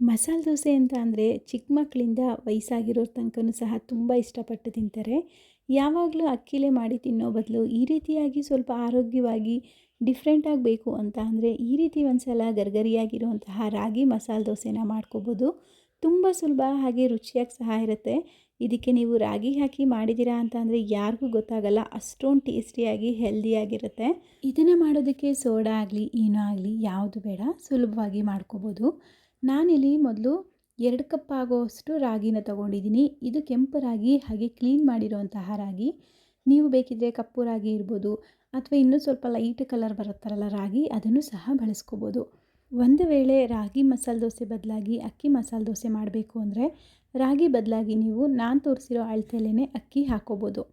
ಮಸಾಲೆ ದೋಸೆ ಅಂತ ಅಂದರೆ ಚಿಕ್ಕ ಮಕ್ಕಳಿಂದ ವಯಸ್ಸಾಗಿರೋರ ತನಕನೂ ಸಹ ತುಂಬ ಇಷ್ಟಪಟ್ಟು ತಿಂತಾರೆ. ಯಾವಾಗಲೂ ಅಕ್ಕಿಲೇ ಮಾಡಿ ತಿನ್ನೋ ಬದಲು ಈ ರೀತಿಯಾಗಿ ಸ್ವಲ್ಪ ಆರೋಗ್ಯವಾಗಿ ಡಿಫ್ರೆಂಟಾಗಿ ಬೇಕು ಅಂತ ಅಂದರೆ ಈ ರೀತಿ ಒಂದು ಸಲ ಗರ್ಗರಿಯಾಗಿರುವಂತಹ ರಾಗಿ ಮಸಾಲೆ ದೋಸೆನ ಮಾಡ್ಕೋಬೋದು. ತುಂಬ ಸುಲಭ ಹಾಗೆ ರುಚಿಯಾಗಿ ಸಹ ಇರುತ್ತೆ. ಇದಕ್ಕೆ ನೀವು ರಾಗಿ ಹಾಕಿ ಮಾಡಿದ್ದೀರಾ ಅಂತ ಅಂದರೆ ಯಾರಿಗೂ ಗೊತ್ತಾಗಲ್ಲ, ಅಷ್ಟೊಂದು ಟೇಸ್ಟಿಯಾಗಿ ಹೆಲ್ದಿಯಾಗಿರುತ್ತೆ. ಇದನ್ನು ಮಾಡೋದಕ್ಕೆ ಸೋಡಾ ಆಗಲಿ ಏನೋ ಆಗಲಿ ಯಾವುದು ಬೇಡ, ಸುಲಭವಾಗಿ ಮಾಡ್ಕೋಬೋದು. ನಾನಿಲ್ಲಿ ಮೊದಲು ಎರಡು ಕಪ್ ಆಗೋಷ್ಟು ರಾಗಿನ ತಗೊಂಡಿದ್ದೀನಿ. ಇದು ಕೆಂಪು ರಾಗಿ, ಹಾಗೆ ಕ್ಲೀನ್ ಮಾಡಿರೋಂತಹ ರಾಗಿ. ನೀವು ಬೇಕಿದ್ದರೆ ಕಪ್ಪು ರಾಗಿ ಇರ್ಬೋದು, ಅಥವಾ ಇನ್ನೂ ಸ್ವಲ್ಪ ಲೈಟ್ ಕಲರ್ ಬರುತ್ತಾರಲ್ಲ ರಾಗಿ, ಅದನ್ನು ಸಹ ಬಳಸ್ಕೋಬೋದು. ಒಂದು ವೇಳೆ ರಾಗಿ ಮಸಾಲೆ ದೋಸೆ ಬದಲಾಗಿ ಅಕ್ಕಿ ಮಸಾಲೆ ದೋಸೆ ಮಾಡಬೇಕು ಅಂದರೆ, ರಾಗಿ ಬದಲಾಗಿ ನೀವು ನಾನು ತೋರಿಸಿರೋ ಅಳತೆಲೇ ಅಕ್ಕಿ ಹಾಕೋಬೋದು.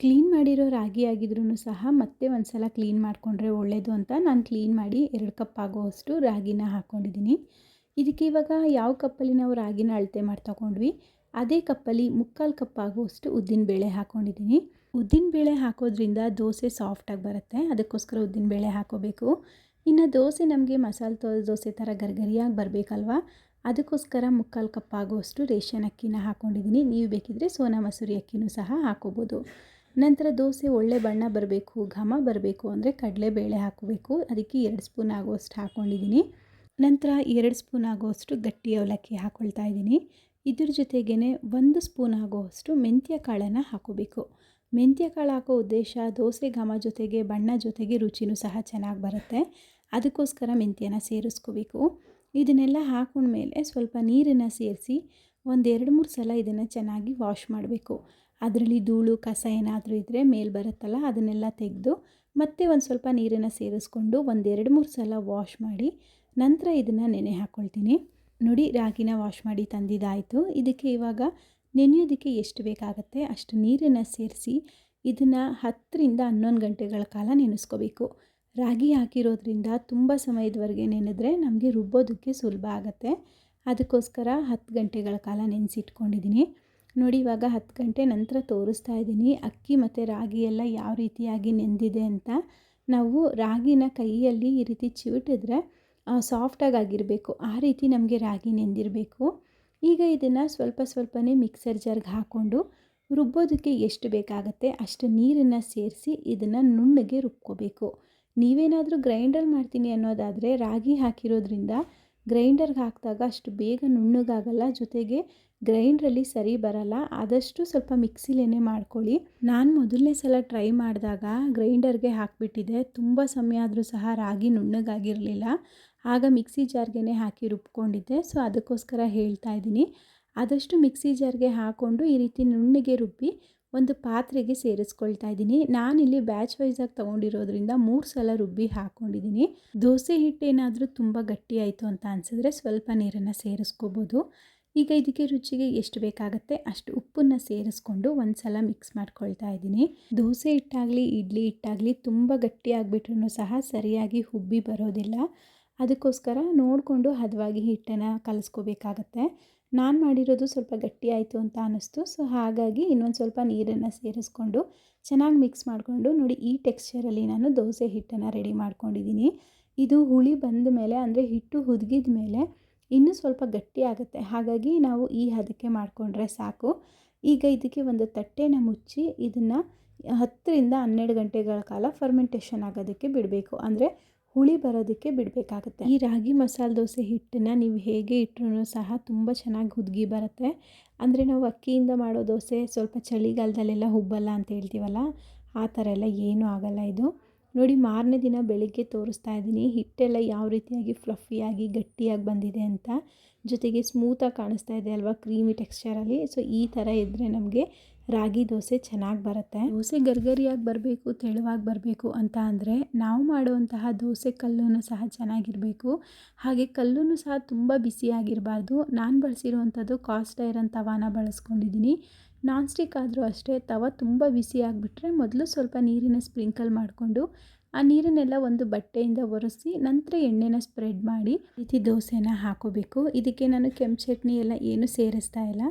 ಕ್ಲೀನ್ ಮಾಡಿರೋ ರಾಗಿ ಆಗಿದ್ರೂ ಸಹ ಮತ್ತೆ ಒಂದು ಸಲ ಕ್ಲೀನ್ ಮಾಡಿಕೊಂಡ್ರೆ ಒಳ್ಳೆಯದು ಅಂತ ನಾನು ಕ್ಲೀನ್ ಮಾಡಿ ಎರಡು ಕಪ್ ಆಗೋವಷ್ಟು ರಾಗಿನ ಹಾಕ್ಕೊಂಡಿದ್ದೀನಿ ಇದಕ್ಕೆ ಇವಾಗ ಯಾವ ಕಪ್ಪಲ್ಲಿ ನಾವು ರಾಗಿನ ಅಳತೆ ಮಾಡಿ ತಗೊಂಡ್ವಿ, ಅದೇ ಕಪ್ಪಲ್ಲಿ ಮುಕ್ಕಾಲು ಕಪ್ ಆಗುವಷ್ಟು ಉದ್ದಿನಬೇಳೆ ಹಾಕ್ಕೊಂಡಿದ್ದೀನಿ ಉದ್ದಿನಬೇಳೆ ಹಾಕೋದ್ರಿಂದ ದೋಸೆ ಸಾಫ್ಟಾಗಿ ಬರುತ್ತೆ, ಅದಕ್ಕೋಸ್ಕರ ಉದ್ದಿನಬೇಳೆ ಹಾಕೋಬೇಕು. ಇನ್ನು ದೋಸೆ ನಮಗೆ ಮಸಾಲೆ ತೋ, ದೋಸೆ ಥರ ಗರ್ಗರಿಯಾಗಿ ಬರಬೇಕಲ್ವ, ಅದಕ್ಕೋಸ್ಕರ ಮುಕ್ಕಾಲು ಕಪ್ ಆಗುವಷ್ಟು ರೇಷನ್ ಅಕ್ಕಿನ ಹಾಕ್ಕೊಂಡಿದ್ದೀನಿ ನೀವು ಬೇಕಿದ್ದರೆ ಸೋನಾ ಮಸೂರಿ ಅಕ್ಕಿನೂ ಸಹ ಹಾಕೋಬೋದು. ನಂತರ ದೋಸೆ ಒಳ್ಳೆ ಬಣ್ಣ ಬರಬೇಕು, ಘಮ ಬರಬೇಕು ಅಂದರೆ ಕಡಲೆಬೇಳೆ ಹಾಕಬೇಕು, ಅದಕ್ಕೆ ಎರಡು ಸ್ಪೂನ್ ಆಗುವಷ್ಟು ಹಾಕ್ಕೊಂಡಿದ್ದೀನಿ ನಂತರ ಎರಡು ಸ್ಪೂನ್ ಆಗುವಷ್ಟು ಗಟ್ಟಿ ಅವಲಕ್ಕಿ ಹಾಕ್ಕೊಳ್ತಾ ಇದ್ದೀನಿ. ಇದ್ರ ಜೊತೆಗೇ ಒಂದು ಸ್ಪೂನ್ ಆಗುವಷ್ಟು ಮೆಂತ್ಯ ಕಾಳನ್ನು ಹಾಕೋಬೇಕು. ಮೆಂತ್ಯ ಕಾಳು ಹಾಕೋ ಉದ್ದೇಶ ದೋಸೆ ಘಮ ಜೊತೆಗೆ ಬಣ್ಣ ಜೊತೆಗೆ ರುಚಿನೂ ಸಹ ಚೆನ್ನಾಗಿ ಬರುತ್ತೆ. ಅದಕ್ಕೋಸ್ಕರ ಮೆಂತ್ಯನ ಸೇರಿಸ್ಕೋಬೇಕು. ಇದನ್ನೆಲ್ಲ ಹಾಕೊಂಡ್ಮೇಲೆ ಸ್ವಲ್ಪ ನೀರನ್ನು ಸೇರಿಸಿ ಒಂದೆರಡು ಮೂರು ಸಲ ಇದನ್ನು ಚೆನ್ನಾಗಿ ವಾಶ್ ಮಾಡಬೇಕು. ಅದರಲ್ಲಿ ಧೂಳು ಕಸ ಏನಾದರೂ ಇದ್ದರೆ ಮೇಲೆ ಬರುತ್ತಲ್ಲ ಅದನ್ನೆಲ್ಲ ತೆಗೆದು ಮತ್ತೆ ಒಂದು ಸ್ವಲ್ಪ ನೀರನ್ನು ಸೇರಿಸ್ಕೊಂಡು ಒಂದೆರಡು ಮೂರು ಸಲ ವಾಶ್ ಮಾಡಿ ನಂತರ ಇದನ್ನು ನೆನೆ ಹಾಕ್ಕೊಳ್ತೀನಿ ನೋಡಿ, ರಾಗಿನ ವಾಶ್ ಮಾಡಿ ತಂದಿದ್ದಾಯಿತು. ಇದಕ್ಕೆ ಇವಾಗ ನೆನೆಯೋದಕ್ಕೆ ಎಷ್ಟು ಬೇಕಾಗುತ್ತೆ ಅಷ್ಟು ನೀರನ್ನು ಸೇರಿಸಿ ಇದನ್ನು ಹತ್ತರಿಂದ ಹನ್ನೊಂದು ಗಂಟೆಗಳ ಕಾಲ ನೆನೆಸ್ಕೋಬೇಕು. ರಾಗಿ ಹಾಕಿರೋದ್ರಿಂದ ತುಂಬ ಸಮಯದವರೆಗೆ ನೆನೆದ್ರೆ ನಮಗೆ ರುಬ್ಬೋದಕ್ಕೆ ಸುಲಭ ಆಗುತ್ತೆ. ಅದಕ್ಕೋಸ್ಕರ ಹತ್ತು ಗಂಟೆಗಳ ಕಾಲ ನೆನೆಸಿಟ್ಕೊಂಡಿದ್ದೀನಿ. ನೋಡಿ, ಇವಾಗ ಹತ್ತು ಗಂಟೆ ನಂತರ ತೋರಿಸ್ತಾ ಇದ್ದೀನಿ. ಅಕ್ಕಿ ಮತ್ತು ರಾಗಿ ಎಲ್ಲ ಯಾವ ರೀತಿಯಾಗಿ ನೆಂದಿದೆ ಅಂತ. ನಾವು ರಾಗಿನ ಕೈಯಲ್ಲಿ ಈ ರೀತಿ ಚಿವಿಟಿದ್ರೆ ಸಾಫ್ಟಾಗಿ ಆಗಿರಬೇಕು. ಆ ರೀತಿ ನಮಗೆ ರಾಗಿ ನೆಂದಿರಬೇಕು. ಈಗ ಇದನ್ನು ಸ್ವಲ್ಪ ಸ್ವಲ್ಪನೇ ಮಿಕ್ಸರ್ ಜಾರ್ಗೆ ಹಾಕ್ಕೊಂಡು ರುಬ್ಬೋದಕ್ಕೆ ಎಷ್ಟು ಬೇಕಾಗುತ್ತೆ ಅಷ್ಟು ನೀರನ್ನು ಸೇರಿಸಿ ಇದನ್ನು ನುಣ್ಣಗೆ ರುಬ್ಕೋಬೇಕು. ನೀವೇನಾದರೂ ಗ್ರೈಂಡರ್ ಮಾಡ್ತೀನಿ ಅನ್ನೋದಾದರೆ ರಾಗಿ ಹಾಕಿರೋದ್ರಿಂದ ಗ್ರೈಂಡರ್ಗೆ ಹಾಕಿದಾಗ ಅಷ್ಟು ಬೇಗ ನುಣ್ಣಗಾಗಲ್ಲ, ಜೊತೆಗೆ ಗ್ರೈಂಡ್ರಲ್ಲಿ ಸರಿ ಬರಲ್ಲ. ಆದಷ್ಟು ಸ್ವಲ್ಪ ಮಿಕ್ಸಿಲೇನೆ ಮಾಡ್ಕೊಳ್ಳಿ. ನಾನು ಮೊದಲನೇ ಸಲ ಟ್ರೈ ಮಾಡಿದಾಗ ಗ್ರೈಂಡರ್ಗೆ ಹಾಕಿಬಿಟ್ಟಿದ್ದೆ ತುಂಬ ಸಮಯ ಆದರೂ ಸಹ ರಾಗಿ ನುಣ್ಣಗಾಗಿರಲಿಲ್ಲ. ಆಗ ಮಿಕ್ಸಿ ಜಾರ್ಗೆ ಹಾಕಿ ರುಬ್ಕೊಂಡಿದ್ದೆ. ಸೊ, ಅದಕ್ಕೋಸ್ಕರ ಹೇಳ್ತಾ ಇದ್ದೀನಿ. ಆದಷ್ಟು ಮಿಕ್ಸಿ ಜಾರ್ಗೆ ಹಾಕ್ಕೊಂಡು ಈ ರೀತಿ ನುಣ್ಣಗೆ ರುಬ್ಬಿ ಒಂದು ಪಾತ್ರೆಗೆ ಸೇರಿಸ್ಕೊಳ್ತಾ ಇದ್ದೀನಿ. ನಾನಿಲ್ಲಿ ಬ್ಯಾಚ್ ವೈಸಾಗಿ ತೊಗೊಂಡಿರೋದ್ರಿಂದ ಮೂರು ಸಲ ರುಬ್ಬಿ ಹಾಕ್ಕೊಂಡಿದ್ದೀನಿ ದೋಸೆ ಹಿಟ್ಟೇನಾದರೂ ತುಂಬ ಗಟ್ಟಿ ಆಯಿತು ಅಂತ ಅನಿಸಿದ್ರೆ ಸ್ವಲ್ಪ ನೀರನ್ನು ಸೇರಿಸ್ಕೋಬೋದು. ಈಗ ಇದಕ್ಕೆ ರುಚಿಗೆ ಎಷ್ಟು ಬೇಕಾಗುತ್ತೆ ಅಷ್ಟು ಉಪ್ಪನ್ನು ಸೇರಿಸ್ಕೊಂಡು ಒಂದು ಸಲ ಮಿಕ್ಸ್ ಮಾಡ್ಕೊಳ್ತಾ ಇದ್ದೀನಿ. ದೋಸೆ ಹಿಟ್ಟಾಗಲಿ, ಇಡ್ಲಿ ಹಿಟ್ಟಾಗಲಿ ತುಂಬ ಗಟ್ಟಿ ಆಗಿಬಿಟ್ರೂ ಸಹ ಸರಿಯಾಗಿ ಹುಬ್ಬಿ ಬರೋದಿಲ್ಲ. ಅದಕ್ಕೋಸ್ಕರ ನೋಡಿಕೊಂಡು ಹದವಾಗಿ ಹಿಟ್ಟನ್ನು ಕಲಿಸ್ಕೋಬೇಕಾಗತ್ತೆ. ನಾನು ಮಾಡಿರೋದು ಸ್ವಲ್ಪ ಗಟ್ಟಿ ಆಯಿತು ಅಂತ ಅನ್ನಿಸ್ತು. ಸೊ, ಹಾಗಾಗಿ ಇನ್ನೊಂದು ಸ್ವಲ್ಪ ನೀರನ್ನು ಸೇರಿಸ್ಕೊಂಡು ಚೆನ್ನಾಗಿ ಮಿಕ್ಸ್ ಮಾಡಿಕೊಂಡು ನೋಡಿ ಈ ಟೆಕ್ಸ್ಚರಲ್ಲಿ ನಾನು ದೋಸೆ ಹಿಟ್ಟನ್ನು ರೆಡಿ ಮಾಡ್ಕೊಂಡಿದ್ದೀನಿ. ಇದು ಹುಳಿ ಬಂದ ಮೇಲೆ ಅಂದರೆ ಹಿಟ್ಟು ಹುದುಗಿದ ಮೇಲೆ ಇನ್ನೂ ಸ್ವಲ್ಪ ಗಟ್ಟಿ ಆಗುತ್ತೆ. ಹಾಗಾಗಿ ನಾವು ಈ ಹದಕ್ಕೆ ಮಾಡಿಕೊಂಡ್ರೆ ಸಾಕು. ಈಗ ಇದಕ್ಕೆ ಒಂದು ತಟ್ಟೆನ ಮುಚ್ಚಿ ಇದನ್ನು ಹತ್ತರಿಂದ ಹನ್ನೆರಡು ಗಂಟೆಗಳ ಕಾಲ ಫರ್ಮೆಂಟೇಷನ್ ಆಗೋದಕ್ಕೆ ಬಿಡಬೇಕು. ಅಂದರೆ ಹುಳಿ ಬರೋದಕ್ಕೆ ಬಿಡಬೇಕಾಗತ್ತೆ. ಈ ರಾಗಿ ಮಸಾಲೆ ದೋಸೆ ಹಿಟ್ಟನ್ನು ನೀವು ಹೇಗೆ ಇಟ್ಟರೂ ಸಹ ತುಂಬ ಚೆನ್ನಾಗಿ ಹುದುಗಿ ಬರುತ್ತೆ. ಅಂದರೆ ನಾವು ಅಕ್ಕಿಯಿಂದ ಮಾಡೋ ದೋಸೆ ಸ್ವಲ್ಪ ಚಳಿಗಾಲದಲ್ಲೆಲ್ಲ ಹುಬ್ಬಲ್ಲ ಅಂತ ಹೇಳ್ತೀವಲ್ಲ, ಆ ಥರ ಎಲ್ಲ ಏನೂ ಆಗಲ್ಲ ಇದು. ನೋಡಿ, ಮಾರನೇ ದಿನ ಬೆಳಿಗ್ಗೆ ತೋರಿಸ್ತಾ ಇದ್ದೀನಿ, ಹಿಟ್ಟೆಲ್ಲ ಯಾವ ರೀತಿಯಾಗಿ ಫ್ಲಫಿಯಾಗಿ, ಗಟ್ಟಿಯಾಗಿ ಬಂದಿದೆ ಅಂತ. ಜೊತೆಗೆ ಸ್ಮೂತಾಗಿ ಕಾಣಿಸ್ತಾ ಇದೆ ಅಲ್ವಾ, ಕ್ರೀಮಿ ಟೆಕ್ಸ್ಚರಲ್ಲಿ. ಸೊ, ಈ ಥರ ಇದ್ದರೆ ನಮಗೆ ರಾಗಿ ದೋಸೆ ಚೆನ್ನಾಗಿ ಬರುತ್ತೆ. ದೋಸೆ ಗರ್ಗರಿಯಾಗಿ ಬರಬೇಕು, ತೆಳುವಾಗಿ ಬರಬೇಕು ಅಂತ ಅಂದರೆ ನಾವು ಮಾಡುವಂತಹ ದೋಸೆ ಕಲ್ಲೂ ಸಹ ಚೆನ್ನಾಗಿರಬೇಕು. ಹಾಗೆ ಕಲ್ಲೂ ಸಹ ತುಂಬ ಬಿಸಿಯಾಗಿರಬಾರ್ದು. ನಾನು ಬಳಸಿರುವಂಥದ್ದು ಕಾಸ್ಟ್ ಐರನ್ ತವಾನ ಬಳಸ್ಕೊಂಡಿದ್ದೀನಿ. ನಾನ್ ಸ್ಟಿಕ್ ಆದರೂ ಅಷ್ಟೇ, ತವ ತುಂಬ ಬಿಸಿ ಆಗಿಬಿಟ್ರೆ ಮೊದಲು ಸ್ವಲ್ಪ ನೀರಿನ ಸ್ಪ್ರಿಂಕಲ್ ಮಾಡಿಕೊಂಡು, ಆ ನೀರನ್ನೆಲ್ಲ ಒಂದು ಬಟ್ಟೆಯಿಂದ ಒರೆಸಿ ನಂತರ ಎಣ್ಣೆನ ಸ್ಪ್ರೆಡ್ ಮಾಡಿ ರೀತಿ ದೋಸೆನ ಹಾಕೋಬೇಕು. ಇದಕ್ಕೆ ನಾನು ಕೆಂಪು ಚಟ್ನಿ ಎಲ್ಲ ಏನು ಸೇರಿಸ್ತಾ ಇಲ್ಲ.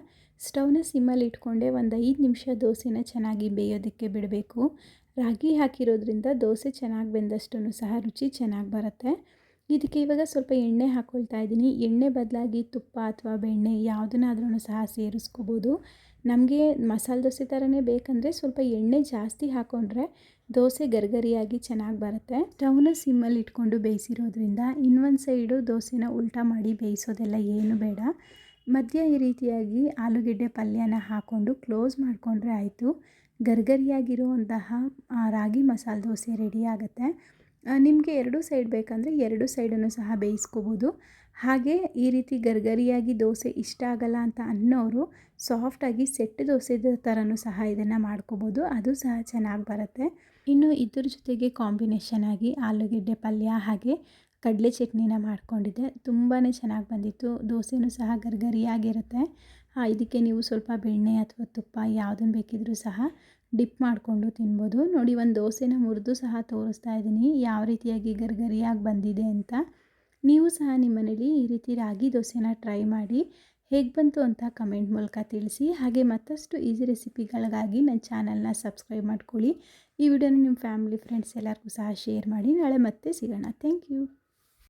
ಸ್ಟವ್ನ ಸಿಮ್ಮಲ್ಲಿ ಇಟ್ಕೊಂಡೆ ಒಂದು ಐದು ನಿಮಿಷ ದೋಸೆನ ಚೆನ್ನಾಗಿ ಬೇಯೋದಕ್ಕೆ ಬಿಡಬೇಕು. ರಾಗಿ ಹಾಕಿರೋದ್ರಿಂದ ದೋಸೆ ಚೆನ್ನಾಗಿ ಬೆಂದಷ್ಟು ಸಹ ರುಚಿ ಚೆನ್ನಾಗಿ ಬರುತ್ತೆ. ಇದಕ್ಕೆ ಇವಾಗ ಸ್ವಲ್ಪ ಎಣ್ಣೆ ಹಾಕ್ಕೊಳ್ತಾ ಇದ್ದೀನಿ. ಎಣ್ಣೆ ಬದಲಾಗಿ ತುಪ್ಪ ಅಥವಾ ಬೆಣ್ಣೆ ಯಾವುದನ್ನಾದ್ರೂ ಸಹ ಸೇರಿಸ್ಕೋಬೋದು. ನಮಗೆ ಮಸಾಲೆ ದೋಸೆ ಥರನೇ ಬೇಕಂದರೆ ಸ್ವಲ್ಪ ಎಣ್ಣೆ ಜಾಸ್ತಿ ಹಾಕ್ಕೊಂಡ್ರೆ ದೋಸೆ ಗರ್ಗರಿಯಾಗಿ ಚೆನ್ನಾಗಿ ಬರುತ್ತೆ. ಸ್ಟವ್ನ ಸಿಮ್ಮಲ್ಲಿ ಇಟ್ಕೊಂಡು ಬೇಯಿಸಿರೋದ್ರಿಂದ ಇನ್ನೊಂದು ಸೈಡು ದೋಸೆನ ಉಲ್ಟಾ ಮಾಡಿ ಬೇಯಿಸೋದೆಲ್ಲ ಏನು ಬೇಡ. ಮಧ್ಯ ಈ ರೀತಿಯಾಗಿ ಆಲೂಗೆಡ್ಡೆ ಪಲ್ಯನ ಹಾಕ್ಕೊಂಡು ಕ್ಲೋಸ್ ಮಾಡಿಕೊಂಡ್ರೆ ಆಯಿತು. ಗರ್ಗರಿಯಾಗಿರುವಂತಹ ರಾಗಿ ಮಸಾಲೆ ದೋಸೆ ರೆಡಿ ಆಗುತ್ತೆ. ನಿಮಗೆ ಎರಡು ಸೈಡ್ ಬೇಕಂದರೆ ಎರಡು ಸೈಡನ್ನು ಸಹ ಬೇಯಿಸ್ಕೋಬೋದು. ಹಾಗೆ ಈ ರೀತಿ ಗರ್ಗರಿಯಾಗಿ ದೋಸೆ ಇಷ್ಟ ಆಗಲ್ಲ ಅಂತ ಅನ್ನೋರು ಸಾಫ್ಟಾಗಿ ಸೆಟ್ ದೋಸೆ ಥರನೂ ಸಹ ಇದನ್ನು ಮಾಡ್ಕೋಬೋದು. ಅದು ಸಹ ಚೆನ್ನಾಗಿ ಬರುತ್ತೆ. ಇನ್ನು ಇದ್ರ ಜೊತೆಗೆ ಕಾಂಬಿನೇಷನ್ ಆಗಿ ಆಲೂಗೆಡ್ಡೆ ಪಲ್ಯ ಹಾಗೆ ಕಡಲೆ ಚಟ್ನಿನ ಮಾಡಿಕೊಂಡಿದ್ದೆ. ತುಂಬಾ ಚೆನ್ನಾಗಿ ಬಂದಿತ್ತು. ದೋಸೆನೂ ಸಹ ಗರ್ಗರಿಯಾಗಿರುತ್ತೆ. ಇದಕ್ಕೆ ನೀವು ಸ್ವಲ್ಪ ಬೆಣ್ಣೆ ಅಥವಾ ತುಪ್ಪ ಯಾವುದನ್ನು ಬೇಕಿದ್ರೂ ಸಹ ಡಿಪ್ ಮಾಡಿಕೊಂಡು ತಿನ್ಬೋದು. ನೋಡಿ, ಒಂದು ದೋಸೆನ ಮುರಿದು ಸಹ ತೋರಿಸ್ತಾ ಇದ್ದೀನಿ. ಯಾವ ರೀತಿಯಾಗಿ ಗರ್ಗರಿಯಾಗಿ ಬಂದಿದೆ ಅಂತ. ನೀವು ಸಹ ನಿಮ್ಮ ಮನೇಲಿ ಈ ರೀತಿ ರಾಗಿ ದೋಸೆನ ಟ್ರೈ ಮಾಡಿ. ಹೇಗೆ ಬಂತು ಅಂತ ಕಮೆಂಟ್ ಮೂಲಕ ತಿಳಿಸಿ. ಹಾಗೆ ಮತ್ತಷ್ಟು ಈಸಿ ರೆಸಿಪಿಗಳಿಗಾಗಿ ನನ್ನ ಚಾನಲ್ನ ಸಬ್ಸ್ಕ್ರೈಬ್ ಮಾಡ್ಕೊಳ್ಳಿ. ಈ ವಿಡಿಯೋನ ನಿಮ್ಮ ಫ್ಯಾಮಿಲಿ, ಫ್ರೆಂಡ್ಸ್ ಎಲ್ಲರಿಗೂ ಸಹ ಶೇರ್ ಮಾಡಿ. ನಾಳೆ ಮತ್ತೆ ಸಿಗೋಣ. Thank you.